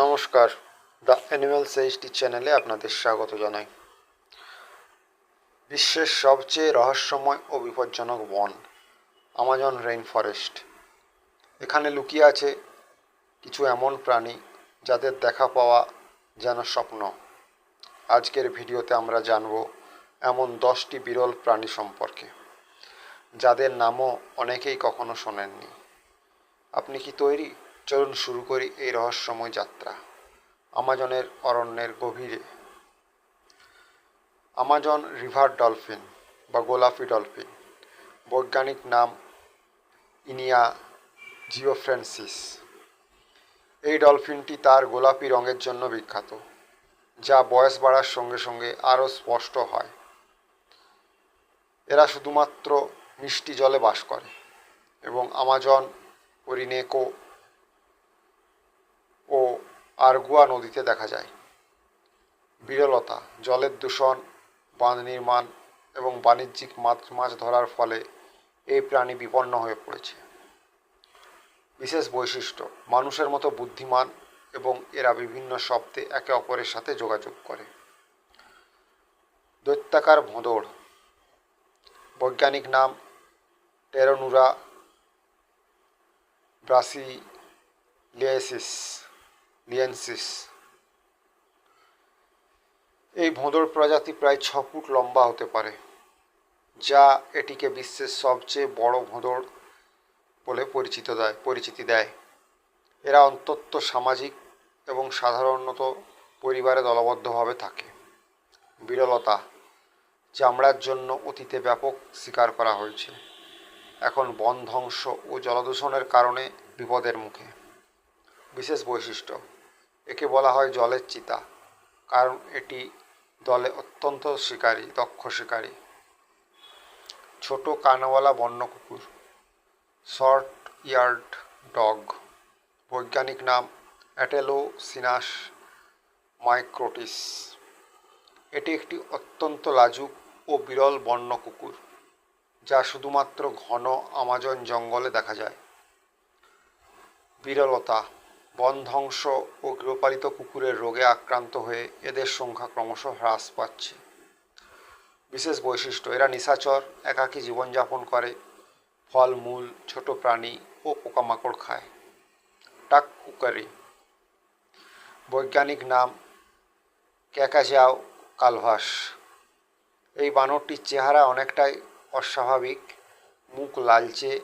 নমস্কার, the animal সেইসটি চ্যানেলে আপনাদের স্বাগত জানাই। বিশ্বের সবচেয়ে রহস্যময় ও বিপজ্জনক বন আমাজন রেইন ফরেস্ট এখানে লুকিয়ে আছে কিছু এমন প্রাণী যাদের দেখা পাওয়া যেন স্বপ্ন। আজকের ভিডিওতে আমরা জানব এমন দশটি বিরল প্রাণী সম্পর্কে। যাদের নামও অনেকেই কখনো শোনেননি। আপনি কি তৈরি? চলুন শুরু করি এই রহস্যময় যাত্রা। আমাজনের অরণ্যের গভীরে। আমাজন রিভার ডলফিন বা গোলাপি ডলফিন। বৈজ্ঞানিক নাম ইনিয়া জিওফ্রেন্সিস। এই ডলফিনটি তার গোলাপি রঙের জন্য বিখ্যাত, যা বয়স বাড়ার সঙ্গে সঙ্গে আরও স্পষ্ট হয়। এরা শুধুমাত্র মিষ্টি জলে বাস করে এবং আমাজন ওরিনেকো ও আরগুয়া নদীতে দেখা যায়। বিরলতা, জলের দূষণ, বাঁধ নির্মাণ এবং বাণিজ্যিক মাছ মাছ ধরার ফলে এই প্রাণী বিপন্ন হয়ে পড়েছে। বিশেষ বৈশিষ্ট্য, মানুষের মতো বুদ্ধিমান এবং এরা বিভিন্ন শব্দে একে অপরের সাথে যোগাযোগ করে। দৈত্যাকার ভোঁদড়, বৈজ্ঞানিক নাম টেরোনুরা ব্রাসিলিয়েসিস লিয়েন্সিস এই ভোঁদড় প্রজাতি প্রায় ছ ফুট লম্বা হতে পারে, যা এটিকে বিশ্বের সবচেয়ে বড় ভোঁদড় বলে পরিচিত দেয়, পরিচিতি দেয়। এরা অন্তত সামাজিক এবং সাধারণত পরিবারে দলবদ্ধভাবে থাকে। বিরলতা চামড়ার জন্য অতীতে ব্যাপক শিকার করা হয়েছে। এখন বন ধ্বংস ও জলদূষণের কারণে বিপদের মুখে। বিশেষ বৈশিষ্ট্য, একে বলা হয় জলের চিতা, কারণ এটি দলে অত্যন্ত শিকারী, দক্ষ শিকারী। ছোট কানওয়ালা বন্য কুকুর শর্ট ইয়ার্ড ডগ, বৈজ্ঞানিক নাম অ্যাটেলোসিনাস মাইক্রোটিস। এটি একটি অত্যন্ত লাজুক ও বিরল বন্য কুকুর যা শুধুমাত্র ঘন আমাজন জঙ্গলে দেখা যায়। বিরলতা বন ধ্বংস ও গৃহপালিত কুকুরের রোগে আক্রান্ত হয়ে এদের সংখ্যা ক্রমশ হ্রাস পাচ্ছে। বিশেষ বৈশিষ্ট্য, এরা নিশাচর, একাকী জীবনযাপন করে, ফলমূল, ছোট প্রাণী ও পোকামাকড় খায়। টাক কুকারি বৈজ্ঞানিক নাম ক্যাকাজাও কালভাস। এই বানরটির চেহারা অনেকটাই অস্বাভাবিক, মুখ লালচে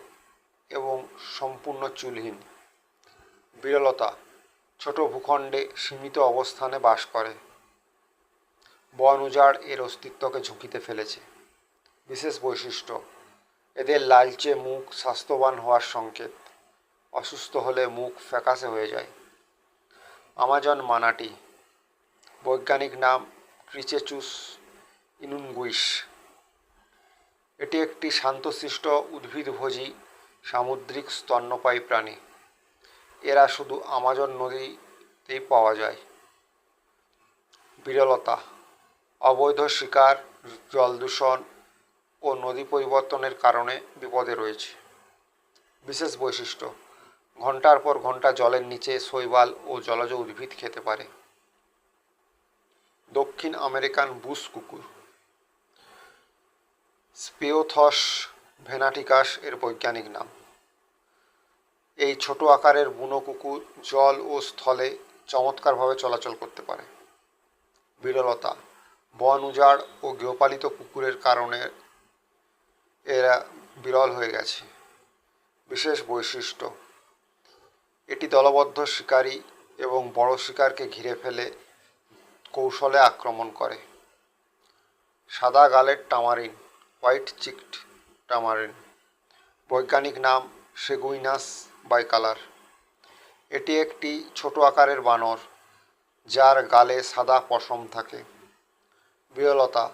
এবং সম্পূর্ণ চুলহীন। বিরলতা, ছোট ভূখণ্ডে সীমিত অবস্থানে বাস করে। বন উজাড় এর অস্তিত্বকে ঝুঁকিতে ফেলেছে। বিশেষ বৈশিষ্ট্য, এদের লালচে মুখ স্বাস্থ্যবান হওয়ার সংকেত। অসুস্থ হলে মুখ ফ্যাকাশে হয়ে যায়। আমাজন মানাটি, বৈজ্ঞানিক নাম ক্রিচেচুস ইনুনগুইস এটি একটি শান্তশিষ্ট উদ্ভিদভোজী সামুদ্রিক স্তন্যপায়ী প্রাণী। এরা শুধু আমাজন নদীতেই পাওয়া যায়। বিরলতা, অবৈধ শিকার, জল দূষণ ও নদী পরিবর্তনের কারণে বিপদে রয়েছে। বিশেষ বৈশিষ্ট্য ঘণ্টার পর ঘণ্টা জলের নিচে শৈবাল ও জলজ উদ্ভিদ খেতে পারে। দক্ষিণ আমেরিকান বুশ কুকুর। স্পেওথস ভেনাটিকাস এর বৈজ্ঞানিক নাম। এই ছোট আকারের বুনো কুকুর জল ও স্থলে চমৎকারভাবে চলাচল করতে পারে। বিরলতা, বন উজাড় ও গৃহপালিত কুকুরের কারণে এরা বিরল হয়ে গেছে। বিশেষ বৈশিষ্ট্য, এটি দলবদ্ধ শিকারী এবং বড় শিকারকে ঘিরে ফেলে কৌশলে আক্রমণ করে। সাদা গালের টামারিন হোয়াইট চিকড টামারিন। বৈজ্ঞানিক নাম সেগুইনাস বাইকালার। এটি একটি ছোট আকারের বানর, যার গালে সাদা পশম থাকে। বিরলতা,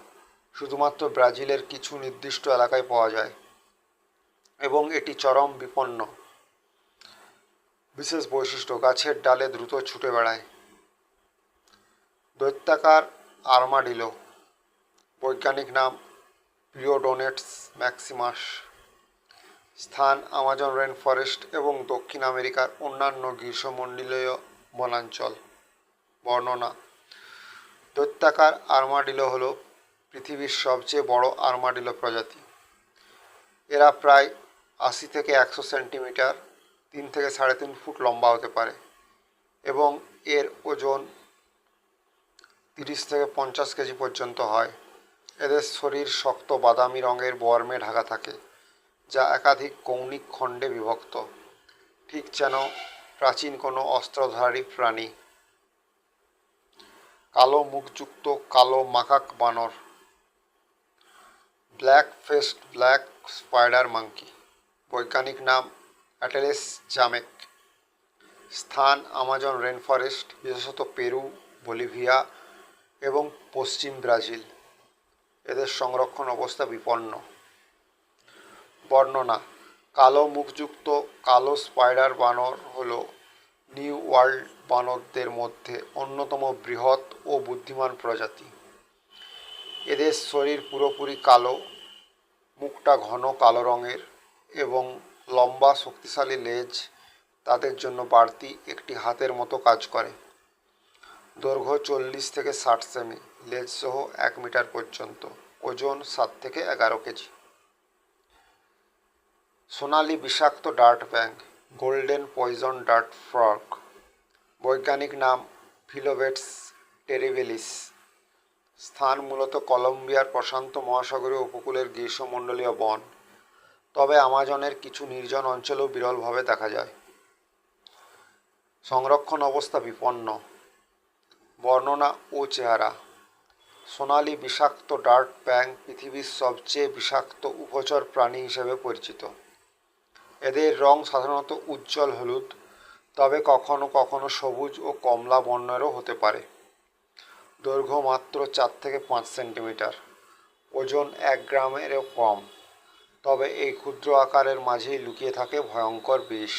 শুধুমাত্র ব্রাজিলের কিছু নির্দিষ্ট এলাকায় পাওয়া যায়, এবং এটি চরম বিপন্ন। বিশেষ বৈশিষ্ট্য, গাছের ডালে দ্রুত ছুটে বেড়ায়। দৈত্যাকার আর্মাডিলো, বৈজ্ঞানিক নাম প্রিওডোনেটস ম্যাক্সিমাস, স্থান আমাজন রেন ফরেস্ট এবং দক্ষিণ আমেরিকার অন্যান্য গ্রীষ্মমণ্ডলীয় বনাঞ্চল, বর্ণনা। দৈত্যাকার আর্মাডিলো হল পৃথিবীর সবচেয়ে বড় আর্মাডিলো প্রজাতি। এরা প্রায় আশি থেকে একশো সেন্টিমিটার, তিন থেকে সাড়ে তিন ফুট লম্বা হতে পারে এবং এর ওজন তিরিশ থেকে পঞ্চাশ কেজি পর্যন্ত হয়। এদের শরীর শক্ত বাদামি রঙের বর্মে ঢাকা থাকে, যা একাধিক কৌণিক খণ্ডে বিভক্ত। ঠিক যেন প্রাচীন কোনো অস্ত্রধারী প্রাণী। কালো মুখযুক্ত কালো মাকাক বানর। Black faced black spider monkey বৈজ্ঞানিক নাম অ্যাটেলেস জামেক। স্থান আমাজন রেন ফরেস্ট বিশেষত পেরু, বলিভিয়া এবং পশ্চিম ব্রাজিল। এদের সংরক্ষণ অবস্থা বিপন্ন। বর্ণনা কালো মুখযুক্ত কালো স্পাইডার বানর হল নিউ ওয়ার্ল্ড বানরদের মধ্যে অন্যতম বৃহৎ ও বুদ্ধিমান প্রজাতি। এদের শরীর পুরোপুরি কালো, মুখটা ঘন কালো রঙের এবং লম্বা শক্তিশালী লেজ তাদের জন্য বাড়তি একটি হাতের মতো কাজ করে। দৈর্ঘ্য চল্লিশ থেকে ষাট সেমি। লেজ সহ এক মিটার পর্যন্ত, ওজন সাত থেকে এগারো কেজি। সোনালি বিষাক্ত ডার্ট ব্যাং গোল্ডেন পয়জন ডার্ট ফ্রগ, বৈজ্ঞানিক নাম ফিলোভেটস টেরিবেলিস। স্থান মূলত কলম্বিয়ার প্রশান্ত মহাসাগরীয় উপকূলের গ্রীষ্মমণ্ডলীয় বন, তবে আমাজনের কিছু নির্জন অঞ্চলেও বিরলভাবে দেখা যায়। সংরক্ষণ অবস্থা বিপন্ন। বর্ণনা ও চেহারা। সোনালি বিষাক্ত ডার্ট ব্যাং পৃথিবীর সবচেয়ে বিষাক্ত উপচর প্রাণী হিসেবে পরিচিত। এদের রং সাধারণত উজ্জ্বল হলুদ, তবে কখনো কখনো সবুজ ও কমলা বর্ণেরও হতে পারে। দৈর্ঘ্য মাত্র চার থেকে পাঁচ সেন্টিমিটার, ওজন এক গ্রামেরও কম, তবে এই ক্ষুদ্র আকারের মাঝেই লুকিয়ে থাকে ভয়ঙ্কর বিষ।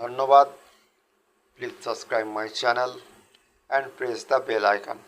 ধন্যবাদ। Please subscribe my channel and press the bell icon.